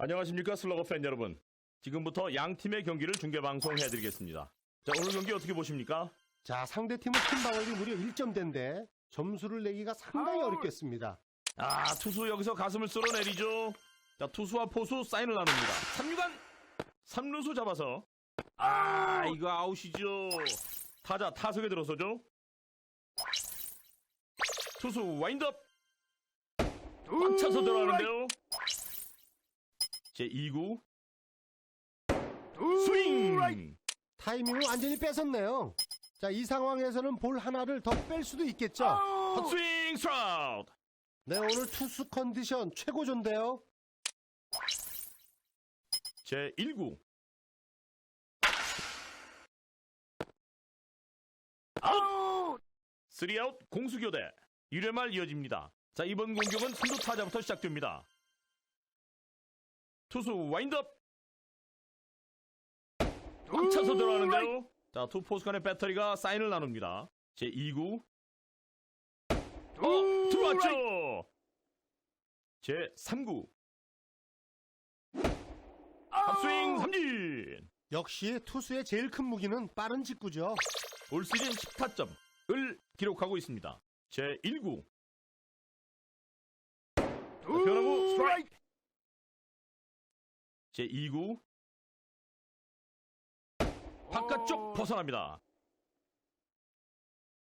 안녕하십니까 슬러거 팬 여러분. 지금부터 양 팀의 경기를 중계 방송해드리겠습니다. 자 오늘 경기 어떻게 보십니까? 자, 상대팀은 팀방어율이 무려 1점 대인데 점수를 내기가 상당히 어렵겠습니다. 아 투수 여기서 가슴을 쓸어내리죠. 자 투수와 포수 사인을 나눕니다. 3루간 3루수 잡아서 아 이거 아웃이죠. 타자 타석에 들어서죠. 투수 와인드업 꽉 차서 들어가는데요. 제 2구. 스윙! 타이밍을 완전히 뺏었네요. 자, 이 상황에서는 볼 하나를 더 뺄 수도 있겠죠. 헛스윙 스트라우드 네, 오늘 투수 컨디션 최고조인데요. 제 1구. 아웃! 3아웃 공수교대. 1회 말 이어집니다. 자 이번 공격은 선두 타자부터 시작됩니다 투수 와인드업! 꽉 차서 들어가는데요. 자 투 포수 간의 배터리가 사인을 나눕니다. 제 2구. 어 들어왔죠? 제 3구. 탑스윙 삼진! 역시 투수의 제일 큰 무기는 빠른 직구죠. 올 시즌 10타점을 기록하고 있습니다. 제 1구. 변화구 스트라이크 제 2구 바깥쪽 벗어납니다.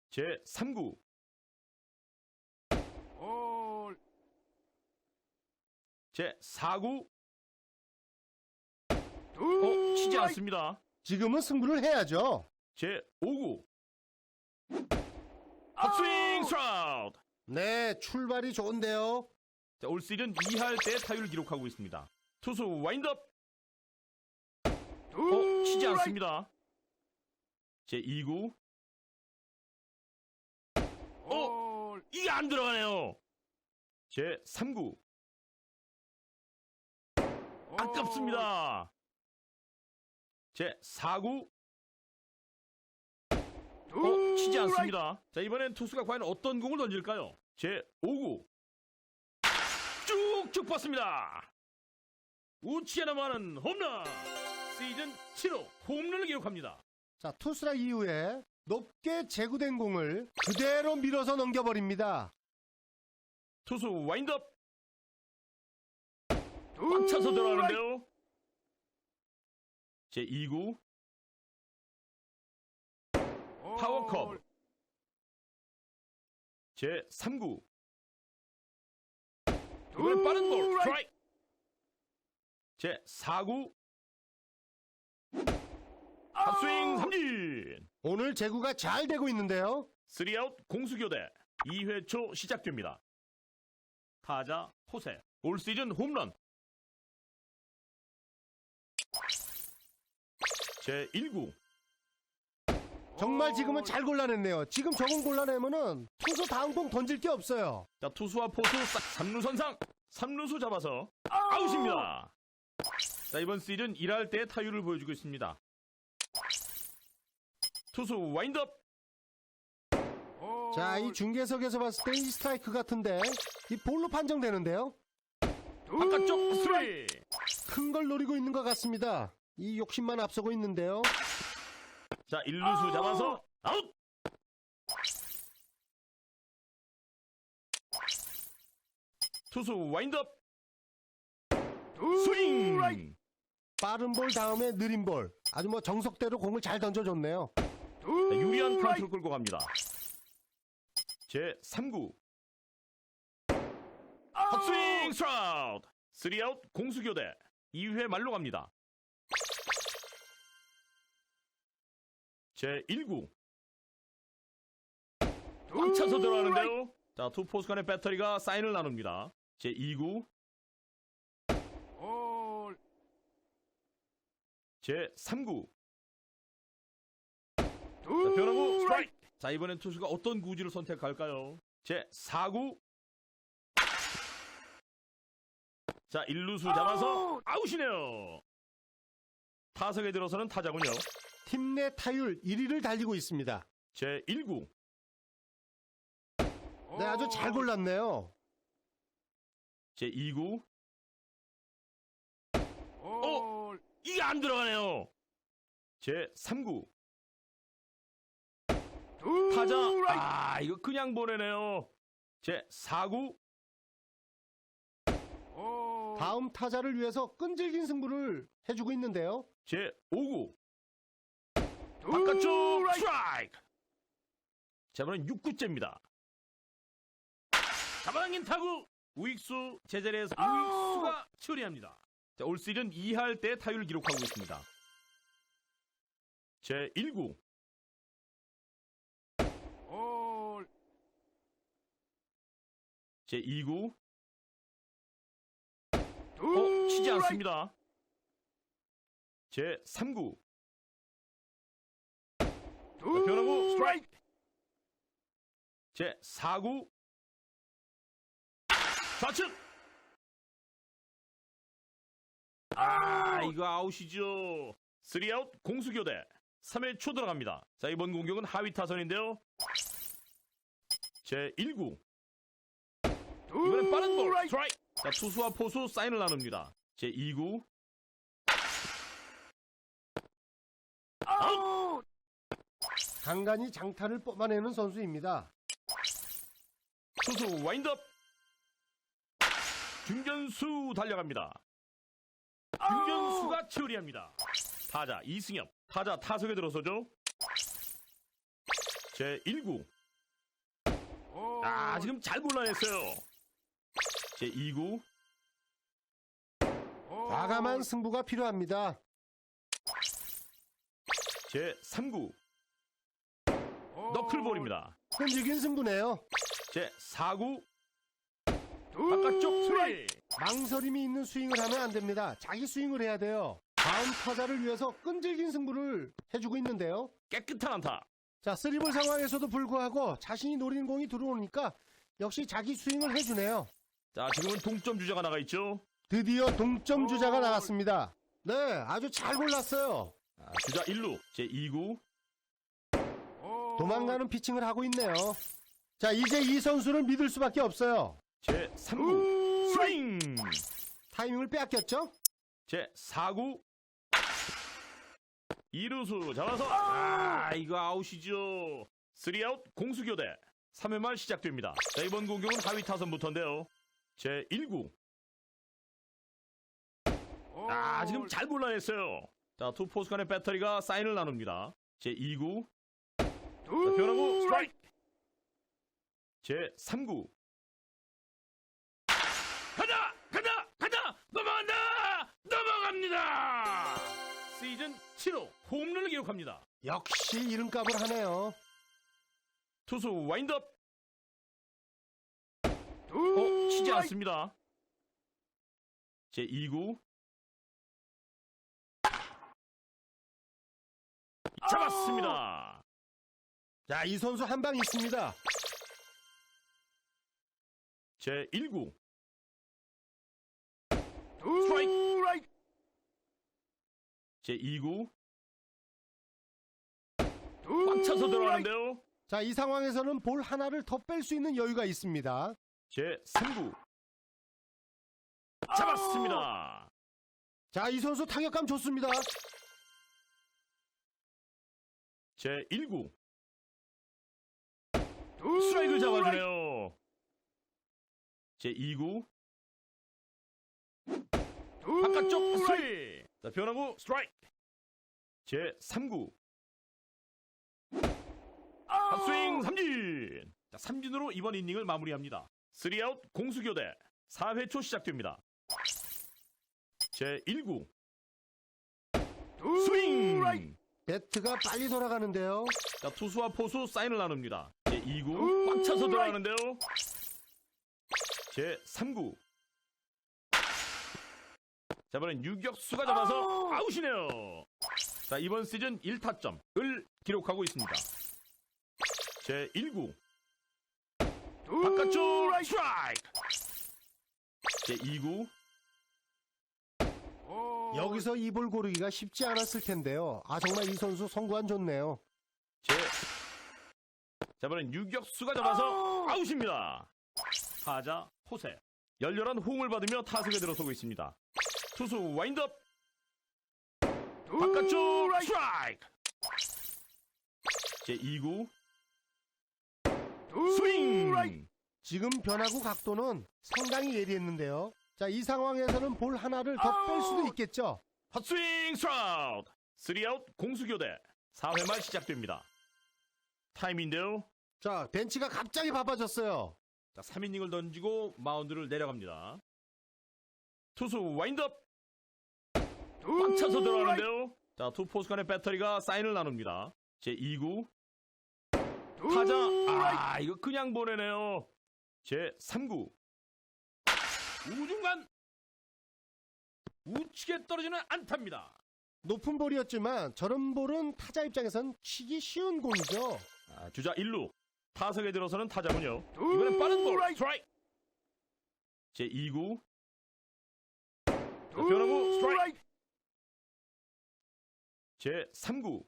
제 3구 제 4구 어, 치지 않습니다. 지금은 승부를 해야죠. 제 5구 헛스윙 스트라우드 네, 출발이 좋은데요. 자, 올 시즌 2할 때 타율을 기록하고 있습니다. 투수 와인드업 어, 치지 않습니다. 제 2구 어, 이게 안 들어가네요. 제 3구 아깝습니다. 제 4구 어, 치지 않습니다. 자, 이번엔 투수가 과연 어떤 공을 던질까요? 제 5구. 쭉쭉 뻗습니다. 넘어가는 홈런. 시즌 7호 홈런을 기록합니다. 자, 투수라 이후에 높게 제구된 공을 그대로 밀어서 넘겨버립니다. 투수 와인드업. 꽉 차서 들어가는데요. 제 2구. 파워 컵. 제 3구. 이번엔 빠른 볼 스트라이크. 제 4구. 탑스윙 삼진. 오늘 제구가 잘 되고 있는데요. 3아웃 공수교대 2회 초 시작됩니다. 타자 호세 올 시즌 홈런 제 1구 정말 지금은 잘 골라냈네요. 지금 저건 골라내면은 투수 다음 공 던질 게 없어요. 자 투수와 포수 싹 3루 선상 3루수 잡아서 아웃입니다. 자 이번 시즌 1할 때 타율을 보여주고 있습니다. 투수 와인드업! 자, 이 중계석에서 봤을 때 이 스트라이크 같은데 이 볼로 판정되는데요. 바깥쪽 스트레이 큰 걸 노리고 있는 것 같습니다. 이 욕심만 앞서고 있는데요. 자 1루수 잡아서 아웃! 투수 와인드업! 스윙 빠른 볼 다음에 느린 볼. 아주 뭐 정석대로 공을 잘 던져줬네요. 자, 유리한 카운트를 끌고 갑니다. 제 3구 헛스윙 스트라우드 3아웃 공수교대 2회 말로 갑니다. 제 1구 꽉 차서 들어가는데요. 자, 투 포수 간의 배터리가 사인을 나눕니다. 제 2구 제 3구 자, 변화구 스트라이크. 자, 이번엔 투수가 어떤 구지를 선택할까요? 제 4구. 자, 1루수 잡아서 아웃이네요. 타석에 들어서는 타자군요. 팀 내 타율 1위를 달리고 있습니다. 제 1구. 네, 아주 잘 골랐네요. 제 2구. 이게 안 들어가네요. 제 3구. 타자. 아, 이거 그냥 보내네요. 제 4구. 다음 타자를 위해서 끈질긴 승부를 해주고 있는데요. 제 5구. 바깥쪽 스트라이크. 잡아는 6구째입니다. 잡아당긴 타구. 우익수 제자리에서 우익수가 처리합니다. 자, 올 시즌 2할 때 타율 기록하고 있습니다. 제 1구. 제 2구. 어, 치지 않습니다. 제 3구. 변하고 스트라이크. 제 4구. 좌측. 아, 이거 아웃이죠. 3아웃 공수 교대. 3회 초 들어갑니다. 자, 이번 공격은 하위 타선인데요. 제 1구. 이번엔 빠른 볼. 스트라이크. 자, 투수와 포수 사인을 나눕니다. 제 2구. 아웃. 간간히 장타를 뽑아내는 선수입니다. 투수 와인드업. 중견수 달려갑니다. 중견수가 처리합니다. 타자 이승엽. 타자 타석에 들어서죠. 제 1구. 아, 지금 잘 골라냈어요. 제 2구. 과감한 승부가 필요합니다. 제 3구. 너클볼입니다. 끈질긴 승부네요. 제 4구. 바깥쪽 스윙. 망설임이 있는 스윙을 하면 안 됩니다. 자기 스윙을 해야 돼요. 다음 타자를 위해서 끈질긴 승부를 해주고 있는데요. 깨끗한 안타. 자, 쓰리볼 상황에서도 불구하고 자신이 노린 공이 들어오니까 역시 자기 스윙을 해주네요. 자, 지금은 동점 주자가 나가 있죠. 드디어 동점 주자가 나갔습니다. 네, 아주 잘 골랐어요. 아, 주자 1루. 제 2구. 도망가는 피칭을 하고 있네요. 자, 이제 이 선수를 믿을 수밖에 없어요. 제 3구. 스윙. 타이밍을 빼앗겼죠? 제 4구. 2루수 잡아서 아, 이거 아웃이죠. 3아웃 공수 교대. 3회 말 시작됩니다. 자, 이번 공격은 하위 타선부터인데요. 제 1구. 아, 지금 잘 골라냈어요. 자, 투 포수 간의 배터리가 사인을 나눕니다. 제 2구. 자, 변하고 스트라이크. 제 3구. 가자! 가자! 가자! 넘어간다! 넘어 갑니다! 시즌 7호 홈런을 기록합니다. 역시 이름값을 하네요. 투수 와인드업. 어, 치지 않습니다. 제 2구. 잡았습니다. 자, 이 선수 한 방 있습니다. 제 1구. 스트라이크. 제 2구. 꽉 차서 들어가는데요. 자, 이 상황에서는 볼 하나를 더 뺄 수 있는 여유가 있습니다. 제 3구. 잡았습니다. 자, 이 선수 타격감 좋습니다. 제 1구. 스트라이크를 잡아주네요. 제 2구. 바깥쪽 스윙. 자, 변하고 스트라이크. 제 3구. 핫스윙 삼진. 자, 삼진으로 이번 이닝을 마무리합니다. 3아웃 공수 교대. 4회 초 시작됩니다. 제 1구. 스윙. 배트가 빨리 돌아가는데요. 자, 투수와 포수 사인을 나눕니다. 제 2구 꽉 차서 들어가는데요. 제 3구. 자, 이번엔 유격수가 잡아서 아웃이네요. 자, 이번 시즌 1타점을 기록하고 있습니다. 제 1구. 바깥쪽 스트라이크. 제 2구. 여기서 이볼 고르기가 쉽지 않았을 텐데요. 아, 정말 이 선수 성구안 좋네요. 제. 자, 이번엔 유격수가 잡아서 아웃입니다. 타자 호세. 열렬한 호응을 받으며 타석에 들어서고 있습니다. 투수 와인드업. 바깥쪽 스트라이크. 제 2구 스윙. 지금 변화구 각도는 상당히 예리했는데요. 자, 이 상황에서는 볼 하나를 더 뺄 수도 있겠죠. 헛스윙 스트라우드 3아웃 공수교대 4회 말 시작됩니다 타임인데요 자, 벤치가 갑자기 바빠졌어요. 자 3이닝을 던지고 마운드를 내려갑니다 투수 와인드업 꽉 차서 들어가는데요. 자 두 포수 간의 배터리가 사인을 나눕니다. 제 2구. 타자. 아 이거 그냥 보내네요. 제 3구. 우중간. 우측에 떨어지는 안타입니다. 높은 볼이었지만 저런 볼은 타자 입장에선 치기 쉬운 공이죠. 아, 주자 1루. 타석에 들어서는 타자군요. 이번엔 빠른 볼. 스트라이크. 제 2구. 변화구 스트라이크 제 3구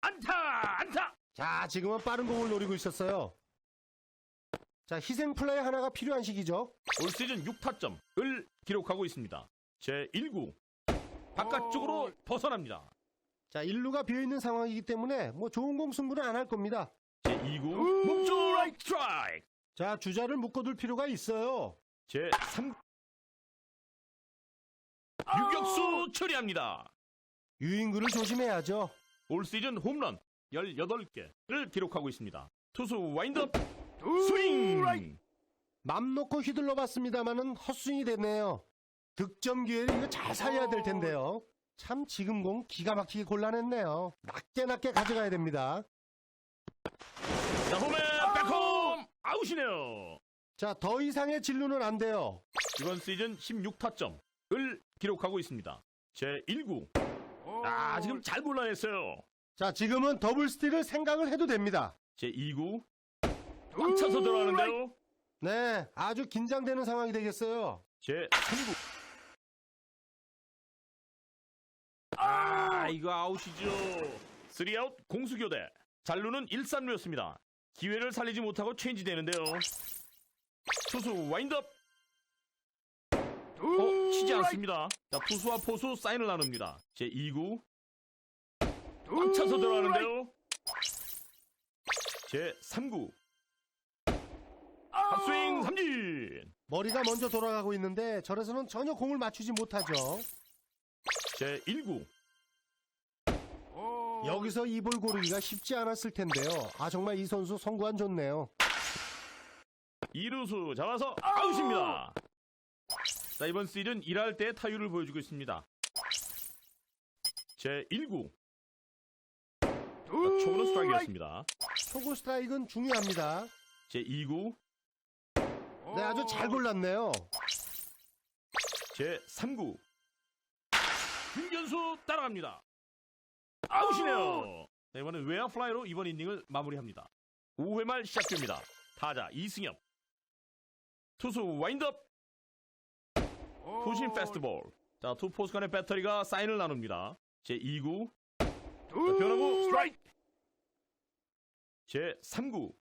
안타 안타 자, 지금은 빠른 공을 노리고 있었어요. 자, 희생 플레이 하나가 필요한 시기죠. 올 시즌 6타점을 기록하고 있습니다 제 1구 바깥쪽으로 벗어납니다 자, 1루가 비어있는 상황이기 때문에 뭐 좋은 공 승부는 안 할 겁니다. 제 2구 몸쪽 스트라이크 자, 주자를 묶어둘 필요가 있어요. 제 3. 유격수 처리합니다. 유인구를 조심해야죠. 올 시즌 홈런 18개를 기록하고 있습니다. 투수 와인드업 스윙! 맘 놓고 휘둘러 봤습니다만은 헛스윙이 됐네요. 득점 기회를 이거 잘 살려야 될 텐데요. 참 지금 공 기가 막히게 곤란했네요. 낮게 낮게 가져가야 됩니다. 자, 홈에 백홈! 아웃이네요. 자, 더 이상의 진루는 안 돼요. 이번 시즌 16타점을 기록하고 있습니다. 제 1구. 아, 지금 잘 골라냈어요. 자, 지금은 더블 스틸을 생각을 해도 됩니다. 제 2구. 꽉 차서 들어가는데요. 네, 아주 긴장되는 상황이 되겠어요. 제 3구. 아, 이거 아웃이죠. 3아웃 공수교대. 잘루는 1, 3루였습니다. 기회를 살리지 못하고 체인지 되는데요. 투수 와인드업. 어, 치지 않습니다. 자, 투수와 포수 사인을 나눕니다. 제 2구. 꽉 차서 들어가는데요. 제 3구. 핫스윙 삼진. 머리가 먼저 돌아가고 있는데 저래서는 전혀 공을 맞추지 못하죠. 제 1구. 여기서 이 볼 고르기가 쉽지 않았을 텐데요. 아, 정말 이 선수 성구안 좋네요. 이루수 잡아서 아웃입니다. 자, 이번 시즌 1할 때 타율을 보여주고 있습니다. 제 1구. 초구는 스트라이크였습니다. 초구 스트라이크는 중요합니다. 제 2구. 네, 아주 잘 골랐네요. 제 3구. 김견수 따라갑니다. 아웃이네요. 네, 이번엔 외야 플라이로 이번 이닝을 마무리합니다. 5회 말 시작됩니다. 타자 이승엽. 투수 와인드업. 투심 페스티벌. 자, 투 포수 간의 배터리가 사인을 나눕니다. 제 2구. 자, 변화구 스트라이크. 제 3구.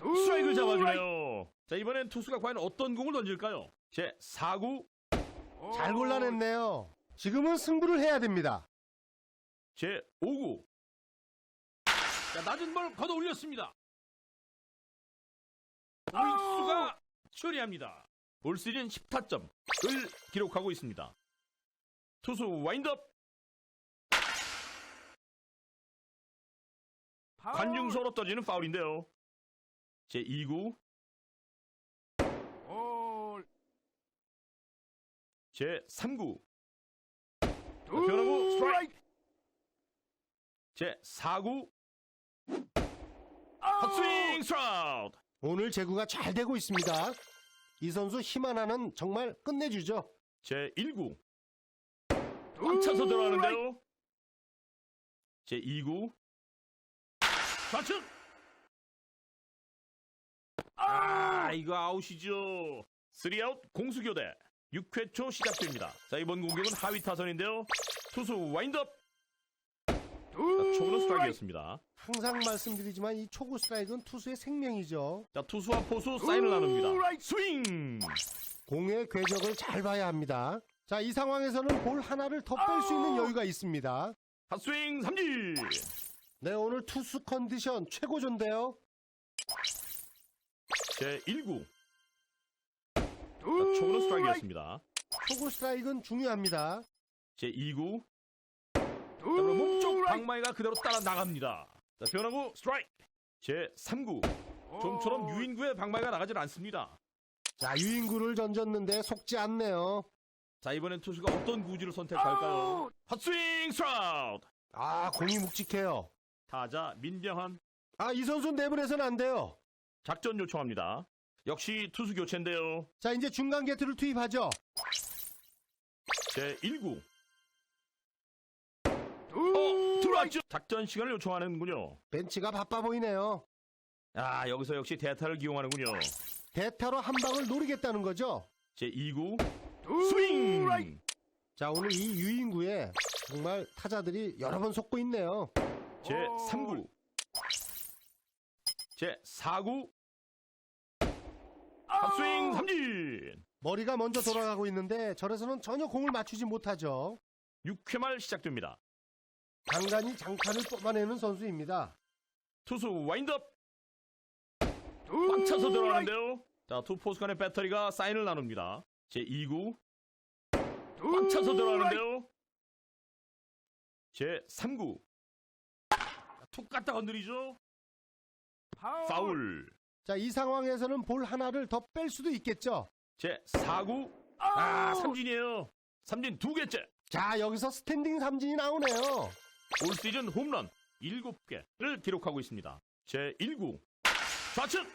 스트라이크를 잡아주네요. 자, 이번엔 투수가 과연 어떤 공을 던질까요? 제 4구. 잘 골라냈네요. 지금은 승부를 해야 됩니다. 제 5구. 자, 낮은 볼 걷어 올렸습니다. 우익수가 처리합니다. 올 시즌 10타점을 기록하고 있습니다. 투수 와인드업. 관중서로 떠지는 파울인데요. 제 2구. 제 3구. 변화구 스트라이크. 제 4구. 헛스윙 스트라우드. 오늘 제구가 잘 되고 있습니다. 이 선수 힘 하나는 정말 끝내주죠. 제 1구. 꽉 차서 들어가는데요. 제 2구. 좌측. 아, 이거 아웃이죠. 3아웃 공수교대. 6회 초 시작됩니다. 자, 이번 공격은 하위 타선인데요. 투수 와인드업. 자, 초구는 스트라이크였습니다. 항상 말씀드리지만 이 초구 스트라이크는 투수의 생명이죠. 자, 투수와 포수 사인을 나눕니다. 스윙! 공의 궤적을 잘 봐야 합니다. 자, 이 상황에서는 볼 하나를 더 뺄 수 있는 여유가 있습니다. 핫스윙 삼진! 네, 오늘 투수 컨디션 최고조인데요. 제 1구. 자, 초구는 스트라이크였습니다. 초구 스트라이크는 중요합니다. 제 2구. 자, 그럼 몸쪽 방망이가 그대로 따라 나갑니다. 자, 변화구 스트라이크. 제 3구. 좀처럼 유인구의 방망이가 나가질 않습니다. 자, 유인구를 던졌는데 속지 않네요. 자, 이번엔 투수가 어떤 구지를 선택할까요? 핫스윙 스트라우드! 아, 공이 묵직해요. 타자 민병한 아, 이 선수 내보내서는 안 돼요. 작전 요청합니다. 역시 투수 교체인데요. 자, 이제 중간 게트를 투입하죠. 제 1구. 어, 들어왔죠? 작전 시간을 요청하는군요. 벤치가 바빠 보이네요. 아, 여기서 역시 대타를 기용하는군요. 대타로 한 방을 노리겠다는 거죠. 제 2구. 스윙! 자, 오늘 이 유인구에 정말 타자들이 여러 번 속고 있네요. 제 3구. 제 4구. 핫스윙 삼진! 머리가 먼저 돌아가고 있는데 절에서는 전혀 공을 맞추지 못하죠. 6회 말 시작됩니다. 간간히 장타를 뽑아내는 선수입니다. 투수 와인드업. 꽉 차서 들어가는데요. 자, 투 포수 간의 배터리가 사인을 나눕니다. 제 2구. 꽉 차서 들어가는데요. 제 3구. 툭 갖다 건드리죠. 파울. 자, 이 상황에서는 볼 하나를 더 뺄 수도 있겠죠. 제 4구. 아, 삼진이에요. 삼진 두 개째. 자, 여기서 스탠딩 삼진이 나오네요. 올 시즌 홈런 7개를 기록하고 있습니다. 제 1구. 좌측.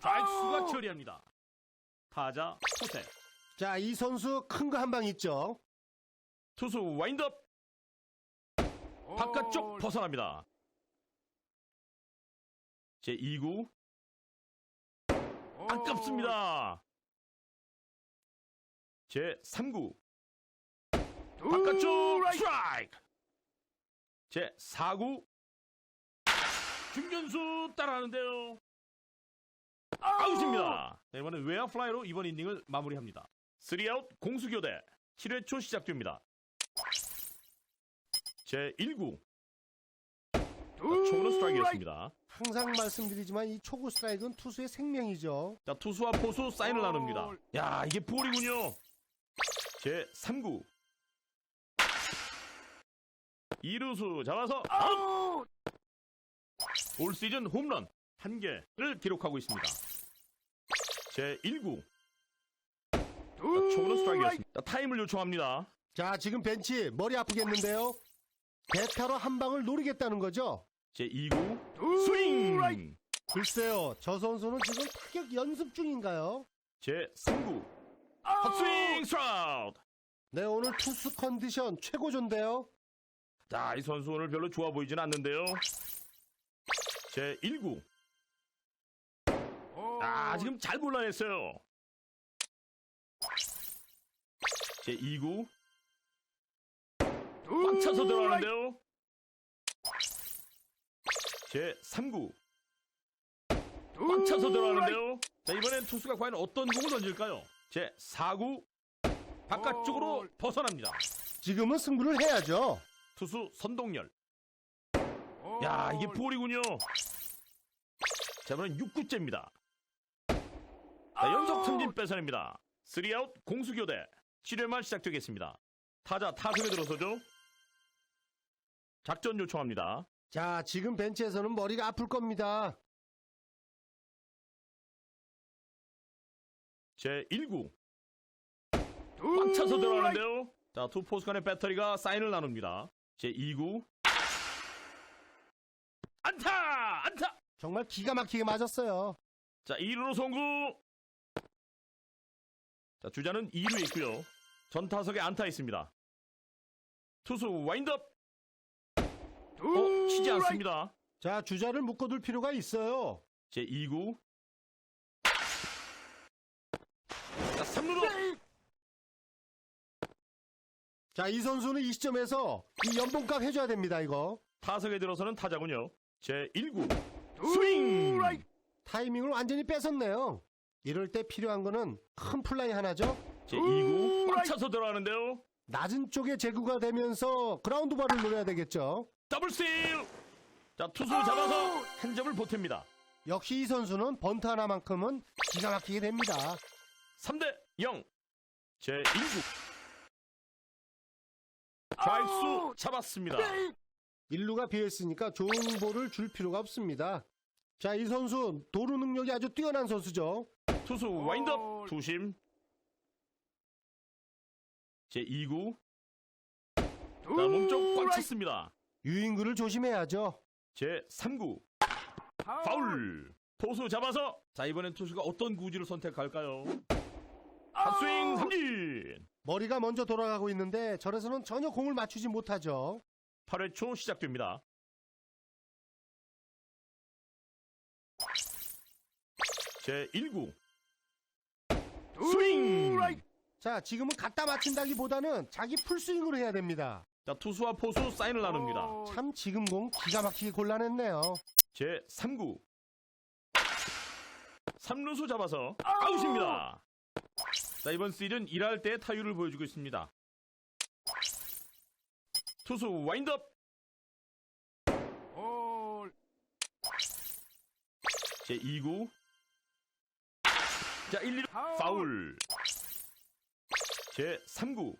좌익수가 처리합니다. 타자 호세. 자, 이 선수 큰 거 한 방 있죠. 투수 와인드업. 바깥쪽 벗어납니다. 제 2구. 아깝습니다. 제 3구. 바깥쪽 스트라이크. 제 4구. 중견수 따라하는데요. 아웃입니다. 네, 이번엔 외야 플라이로 이번 이닝을 마무리합니다. 3아웃 공수교대 7회 초 시작됩니다. 제 1구. 초구는 스트라이크였습니다. 항상 말씀드리지만 이 초구 스트라이크는 투수의 생명이죠. 자, 투수와 포수 사인을 나눕니다. 야, 이게 볼이군요. 제 3구. 2루수 잡아서 아웃! 올 시즌 홈런 1개를 기록하고 있습니다. 제 1구. 자, 초구는 스트라이크였습니다. 자, 타임을 요청합니다. 자, 지금 벤치 머리 아프겠는데요. 대타로 한 방을 노리겠다는 거죠. 제 2구. 스윙! 글쎄요, 저 선수는 지금 타격 연습 중인가요? 제 3구. 헛스윙 스트라우드! 네, 오늘 투수 컨디션 최고조인데요. 자, 이 선수 오늘 별로 좋아 보이진 않는데요. 제 1구. 아, 지금 잘 골라냈어요. 제 2구. 꽉 차서 들어가는데요. 제 3구. 꽉 차서 들어가는데요. 자, 이번엔 투수가 과연 어떤 공을 던질까요? 제 4구. 바깥쪽으로 벗어납니다. 지금은 승부를 해야죠. 투수 선동열. 야, 이게 볼이군요. 자, 이번엔 6구째입니다. 자, 연속 삼진 뺏어냅니다. 3아웃 공수교대. 7회 말 시작되겠습니다. 타자 타석에 들어서죠. 작전 요청합니다. 자, 지금 벤치에서는 머리가 아플 겁니다. 제 1구. 꽉 차서 들어가는데요. 자, 투 포수 간의 배터리가 사인을 나눕니다. 제 2구. 안타! 안타! 정말 기가 막히게 맞았어요. 자, 2루로 송구. 자, 주자는 2루에 있고요. 전타석에 안타 있습니다. 투수 와인드업. 어, 치지 않습니다. 자, 주자를 묶어둘 필요가 있어요. 제 2구. 자, 3루로. 자, 이 선수는 이 시점에서 이 연봉값 해줘야 됩니다, 이거. 타석에 들어서는 타자군요. 제 1구 스윙. 타이밍을 완전히 뺏었네요. 이럴 때 필요한 거는 큰 플라이 하나죠. 제 2구 꽉 차서 들어가는데요. 낮은 쪽에 제구가 되면서 그라운드 발을 노려야 되겠죠. 더블 스틸. 자 투수 잡아서 한 점을 보탭니다. 역시 이 선수는 번트 하나만큼은 기가 막히게 됩니다. 3대 0. 제 1구 좌익수 잡았습니다. 1루가 비어있으니까 좋은 볼을 줄 필요가 없습니다. 자, 이 선수 도루 능력이 아주 뛰어난 선수죠. 투수 와인드업 투심. 제 2구 자 몸쪽 꽉 찼습니다. 유인구를 조심해야죠. 제 3구 파울 포수 잡아서 자 이번엔 투수가 어떤 구지를 선택할까요? 핫스윙 삼진 머리가 먼저 돌아가고 있는데 절에서는 전혀 공을 맞추지 못하죠. 8회 초 시작됩니다. 제 1구 스윙 자, 지금은 갖다 맞춘다기보다는 자기 풀스윙으로 해야 됩니다. 자 투수와 포수 사인을 나눕니다. 참 지금 공 기가 막히게 골라냈네요. 제 3구 3루수 잡아서 아웃입니다. 자 이번 시즌 1할 때 타율을 보여주고 있습니다. 투수 와인드업! 제 2구. 자 1, 2루 파울! 제 3구.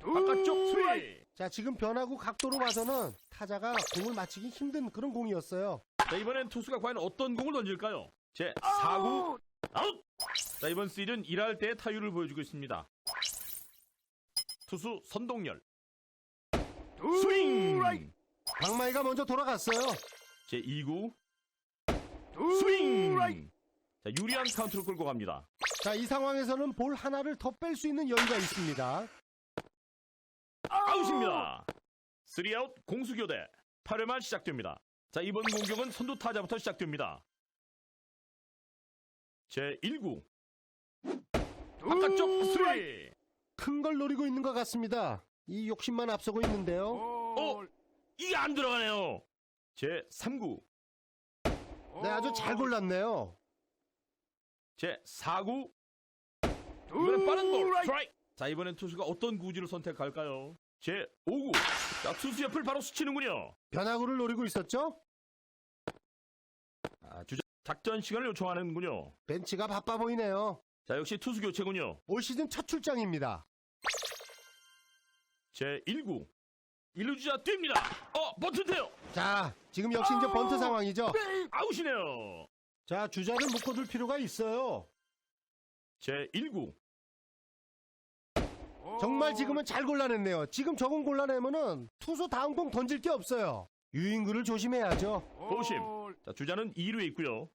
바깥쪽 스윙 자, 지금 변화구 각도로 봐서는 타자가 공을 맞히기 힘든 그런 공이었어요. 자, 이번엔 투수가 과연 어떤 공을 던질까요? 제 4구 아웃! 자, 이번 시즌 1할 때 타율을 보여주고 있습니다. 투수 선동열 스윙! 박마이가 먼저 돌아갔어요. 제 2구 스윙! 자, 유리한 카운트로 끌고 갑니다. 자, 이 상황에서는 볼 하나를 더 뺄 수 있는 여유가 있습니다. 아웃입니다. 3아웃 공수교대 8회 말 시작됩니다. 자, 이번 공격은 선두 타자부터 시작됩니다. 제 1구 바깥쪽 스윙! 큰걸 노리고 있는 것 같습니다. 이 욕심만 앞서고 있는데요. 어? 이게 안 들어가네요. 제 3구, 네, 아주 잘 골랐네요. 제 4구. 이번엔 빠른 볼, 스트라이크. 자, 이번엔 투수가 어떤 구지를 선택할까요? 제 5구. 자, 투수 옆을 바로 스치는군요. 변화구를 노리고 있었죠? 아, 주자 작전 시간을 요청하는군요. 벤치가 바빠 보이네요. 자, 역시 투수 교체군요. 올 시즌 첫 출장입니다. 제 1구. 1루 주자 뜁니다. 어, 버튼데요. 자, 지금 역시 이제 번트 상황이죠. 아웃이네요. 자, 주자를 묶어둘 필요가 있어요. 제 1구. 정말 지금은 잘 골라냈네요. 지금 저건 골라내면은 투수 다음 공 던질 게 없어요. 유인구를 조심해야죠. 보심. 자, 주자는 2루에 있고요.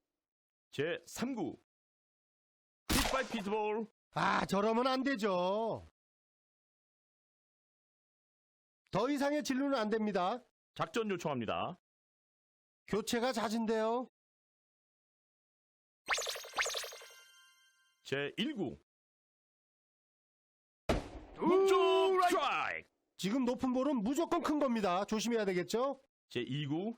제 3구. pit바이 피트볼. 아, 저러면 안 되죠. 더 이상의 진루는 안 됩니다. 작전 요청합니다. 교체가 잦은데요. 제 1구. 몸쪽 스트라이크. 지금 높은 볼은 무조건 큰 겁니다. 조심해야 되겠죠? 제 2구.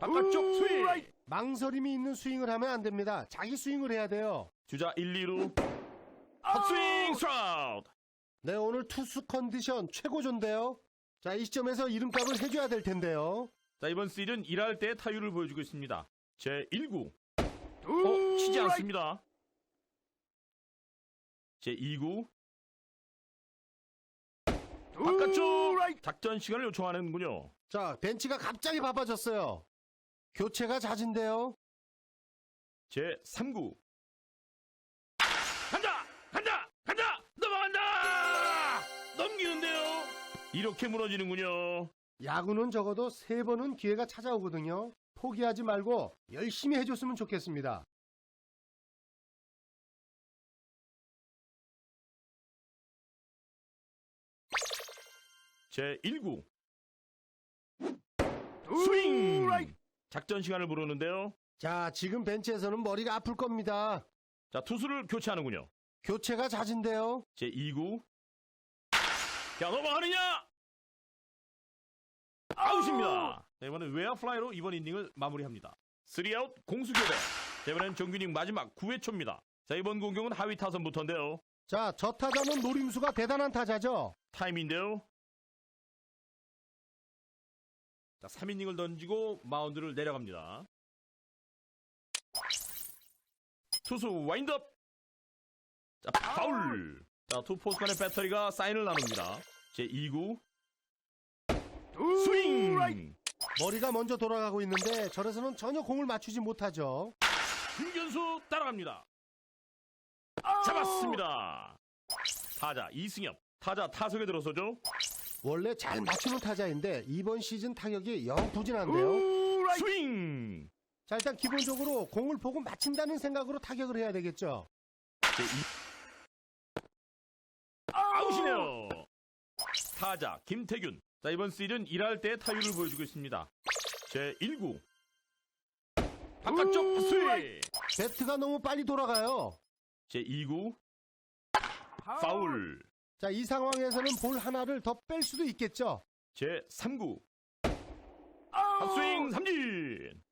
바깥쪽 스윙. 망설임이 있는 스윙을 하면 안 됩니다. 자기 스윙을 해야 돼요. 주자 1, 2루. 헛스윙 스트라우드. 네, 오늘 투수 컨디션 최고조인데요. 자, 이 시점에서 이름값을 해줘야 될 텐데요. 자, 이번 시즌 1할 때 타율을 보여주고 있습니다. 제 1구. 어, 치지 않습니다. 제 2구. 바깥쪽 작전 시간을 요청하는군요. 자, 벤치가 갑자기 바빠졌어요. 교체가 잦은데요. 제 3구. 간다! 간다! 간다! 넘어간다! 넘기는데요. 이렇게 무너지는군요. 야구는 적어도 세 번은 기회가 찾아오거든요. 포기하지 말고 열심히 해줬으면 좋겠습니다. 제 1구. 스윙! 작전 시간을 부르는데요. 자, 지금 벤치에서는 머리가 아플 겁니다. 자, 투수를 교체하는군요. 교체가 잦은데요. 제 2구. 자, 넘어가느냐? 아웃입니다. 자, 이번엔 외야 플라이로 이번 이닝을 마무리합니다. 3아웃 공수 교대. 자, 이번엔 정규 이닝 마지막 9회 초입니다. 자, 이번 공격은 하위 타선부터인데요. 자, 저 타자는 노림수가 대단한 타자죠. 타임인데요. 자, 3이닝을 던지고 마운드를 내려갑니다. 투수 와인드업. 자, 파울. 자, 투 포수 간의 배터리가 사인을 나눕니다. 제 2구. 스윙. 머리가 먼저 돌아가고 있는데 저래서는 전혀 공을 맞추지 못하죠. 김견수 따라갑니다. 잡았습니다. 타자 이승엽. 타자 타석에 들어서죠. 원래 잘 맞추는 타자인데 이번 시즌 타격이 영 부진한데요. 스윙. 자, 일단 기본적으로 공을 보고 맞힌다는 생각으로 타격을 해야 되겠죠. 제 2... 아웃이네요. 타자 김태균. 자 이번 시즌 1할 때 타율을 보여주고 있습니다. 제 1구. 바깥쪽 스윙. 배트가 너무 빨리 돌아가요. 제 2구. 파울. 자, 이 상황에서는 볼 하나를 더 뺄 수도 있겠죠. 제 3구. 스윙 삼진.